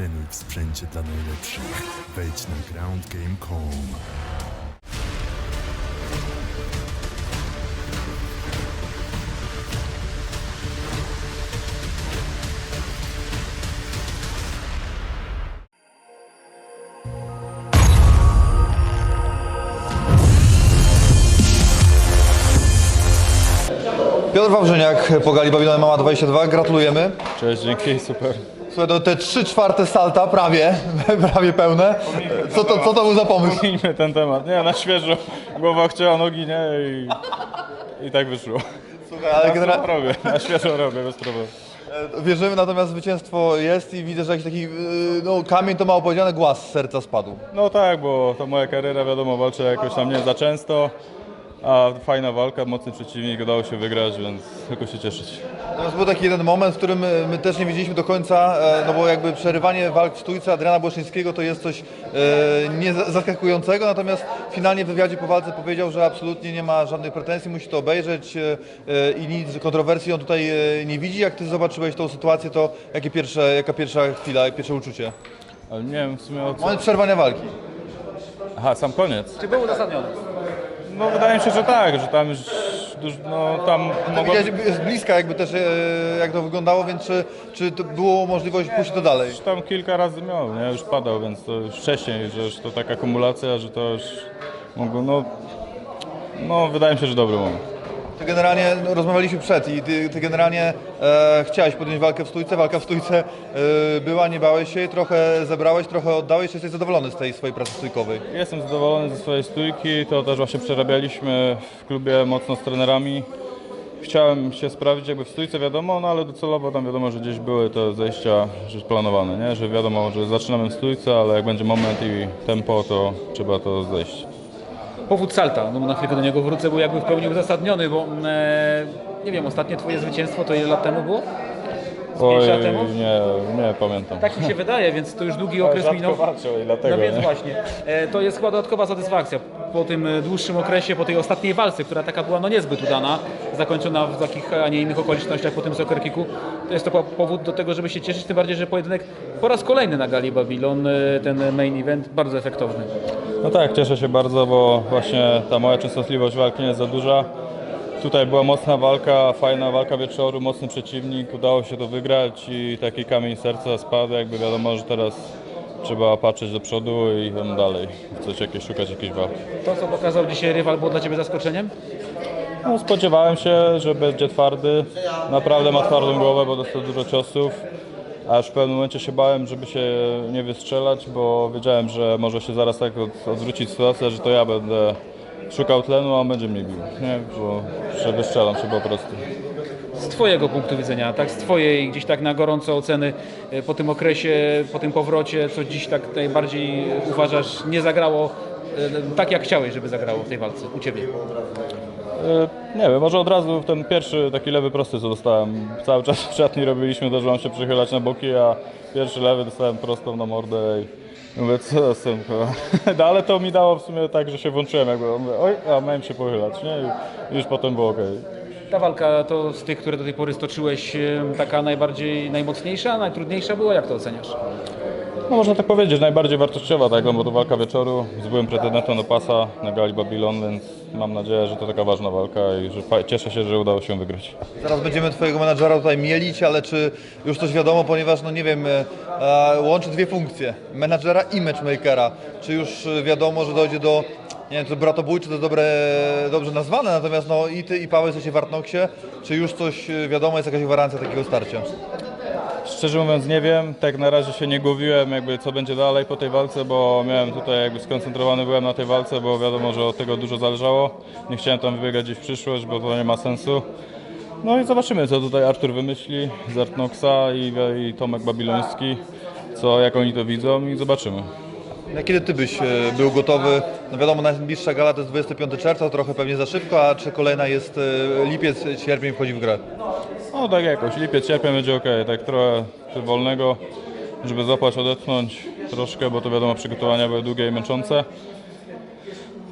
Trenuj w sprzęcie dla najlepszych. Wejdź na groundgame.com. Piotr Wawrzyniak po gali Babilon Mama 22, gratulujemy. Cześć, dzięki, super. To te 3 czwarte salta prawie, prawie pełne. Co to, co to był za pomysł? Pominijmy ten temat. Nie, na świeżo. Głowa chciała, nogi nie i, i tak wyszło. Słuchaj, ale Na generalnie robię, na świeżo robię, bez problemu. wierzymy, natomiast zwycięstwo jest i widzę, że jakiś taki, yy, no kamień to mało powiedziane, głaz z serca spadł. No tak, bo to moja kariera, wiadomo, walczę jakoś tam nie za często, a fajna walka, mocny przeciwnik, udało się wygrać, więc tylko się cieszyć. Natomiast był taki jeden moment, w którym e, my też nie wiedzieliśmy do końca, e, no bo jakby przerywanie walk w stójce Adriana Błaszczyńskiego to jest coś e, nie za- zaskakującego, natomiast finalnie w wywiadzie po walce powiedział, że absolutnie nie ma żadnych pretensji, musi to obejrzeć i nic kontrowersji on tutaj nie widzi. Jak ty zobaczyłeś tą sytuację, to jakie pierwsze, jaka pierwsza chwila, pierwsze uczucie? Ale nie wiem w sumie o co... Moment przerwania walki. Aha, sam koniec. Czy był uzasadniony? No wydaje mi się, że tak, że tam już, no tam mogło... Widziałeś z bliska jakby też e, jak to wyglądało, więc czy, czy to było możliwość pójść to dalej? Tam kilka razy miał, nie? Już padał, więc to już wcześniej, że już to taka akumulacja, że to już mogło, no... No, wydaje mi się, że dobry moment. Ty generalnie no, rozmawialiśmy przed i ty, ty generalnie e, chciałeś podjąć walkę w stójce, walka w stójce e, była, nie bałeś się, trochę zebrałeś, trochę oddałeś, jesteś zadowolony z tej swojej pracy stójkowej? Jestem zadowolony ze swojej stójki, to też właśnie przerabialiśmy w klubie mocno z trenerami. Chciałem się sprawdzić jakby w stójce, wiadomo, no ale docelowo tam wiadomo, że gdzieś były te zejścia że planowane, nie? że wiadomo, że zaczynamy w stójce, ale jak będzie moment i tempo, to trzeba to zejść. Powód salta, no na chwilkę do niego wrócę, był jakby w pełni uzasadniony, bo e, nie wiem, ostatnie twoje zwycięstwo to ile lat temu było? Z Oj, lat temu? nie, nie pamiętam. Tak mi się wydaje, więc to już długi okres rzadko minął. walczą i dlatego, no więc nie? właśnie, e, to jest chyba dodatkowa satysfakcja po tym e, dłuższym okresie, po tej ostatniej walce, która taka była no niezbyt udana, zakończona w takich, a nie innych okolicznościach po tym soccer kicku. To jest to po- powód do tego, żeby się cieszyć, tym bardziej, że pojedynek po raz kolejny na gali Babylon, e, ten main event, bardzo efektowny. No tak, cieszę się bardzo, bo właśnie ta moja częstotliwość walki nie jest za duża. Tutaj była mocna walka, fajna walka wieczoru, mocny przeciwnik, udało się to wygrać i taki kamień serca spadł, jakby wiadomo, że teraz trzeba patrzeć do przodu i tam dalej, coś jakieś, szukać jakiejś walki. To, co pokazał dzisiaj rywal, było dla Ciebie zaskoczeniem? No, spodziewałem się, że będzie twardy, naprawdę ma twardą głowę, bo dostał dużo ciosów, aż w pewnym momencie się bałem, żeby się nie wystrzelać, bo wiedziałem, że może się zaraz tak od, odwrócić sytuacja, że to ja będę szukał tlenu, a on będzie mnie bił, nie? Bo że wystrzelam się po prostu. Twojego punktu widzenia, tak, z Twojej gdzieś tak na gorąco oceny e, po tym okresie, po tym powrocie, co dziś tak najbardziej uważasz nie zagrało e, tak jak chciałeś, żeby zagrało w tej walce u Ciebie? E, Nie wiem, może od razu ten pierwszy taki lewy prosty, co dostałem. Cały czas w szatni robiliśmy to, mam się przychylać na boki, a pierwszy lewy dostałem prostą na mordę i mówię, co z tym? No, ale to mi dało w sumie tak, że się włączyłem jakby. Mówię, oj, a miałem się pochylać, nie? I już potem było okej. Ta walka to z tych, które do tej pory stoczyłeś, taka najbardziej, najmocniejsza, najtrudniejsza była? Jak to oceniasz? No można tak powiedzieć, najbardziej wartościowa, tak, no bo to walka wieczoru z byłym pretendentem do pasa na gali Babylon, więc mam nadzieję, że to taka ważna walka i że cieszę się, że udało się wygrać. Zaraz będziemy twojego menadżera tutaj mielić, ale czy już coś wiadomo, ponieważ no nie wiem, e, e, łączy dwie funkcje, menadżera i matchmakera. Czy już e, wiadomo, że dojdzie do, nie wiem, czy to jest dobre, dobrze nazwane, natomiast no i ty i Paweł jesteście w Artnoxie, czy już coś e, wiadomo, jest jakaś gwarancja takiego starcia? Szczerze mówiąc nie wiem, tak na razie się nie głowiłem jakby co będzie dalej po tej walce, bo miałem tutaj jakby skoncentrowany byłem na tej walce, bo wiadomo, że od tego dużo zależało. Nie chciałem tam wybiegać gdzieś w przyszłość, bo to nie ma sensu. No i zobaczymy co tutaj Artur wymyśli z Artnoxa i, i Tomek Babiloński, co jak oni to widzą i zobaczymy. Na kiedy ty byś e, był gotowy? No wiadomo, najbliższa gala to jest 25 czerwca, trochę pewnie za szybko, a czy kolejna jest e, lipiec, sierpień wchodzi w grę? No tak jakoś, lipiec, sierpień będzie ok, tak trochę wolnego, żeby złapać, odetchnąć troszkę, bo to wiadomo przygotowania były długie i męczące.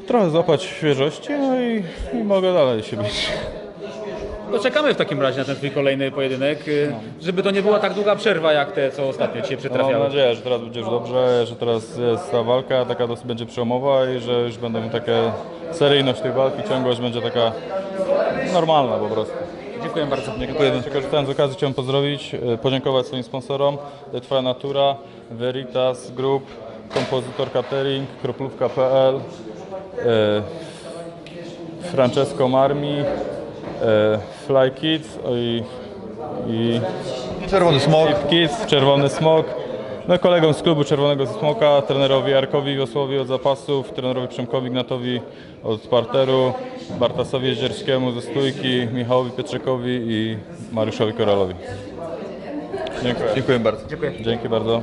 Trochę złapać świeżości, no i, i mogę dalej się bić. No czekamy w takim razie na ten twój kolejny pojedynek, y, żeby to nie była tak długa przerwa jak te, co ostatnio Cię No, mam przytrafiały. nadzieję, że teraz będzie już dobrze, że teraz jest ta walka taka dosyć będzie przełomowa i że już będą takie seryjność tych walk i ciągłość będzie taka normalna po prostu. Dziękuję bardzo. Dziękuję. Korzystając z okazji chciałem pozdrowić, e, podziękować swoim sponsorom Twoja Natura, Veritas Group, Kompozytor Catering, Kroplówka.pl, e, Francesco Marmi, Fly Kids i, i Czerwony smok. Kids, Czerwony Smok. No kolegom z klubu Czerwonego Smoka, trenerowi Arkowi Wiosłowi od zapasów, trenerowi Przemkowi Ignatowi od parteru, Bartasowi Jeździerskiemu ze stójki, Michałowi Pietrzekowi i Mariuszowi Koralowi. Dziękuję. Dziękuję bardzo. Dziękuję. Dzięki bardzo.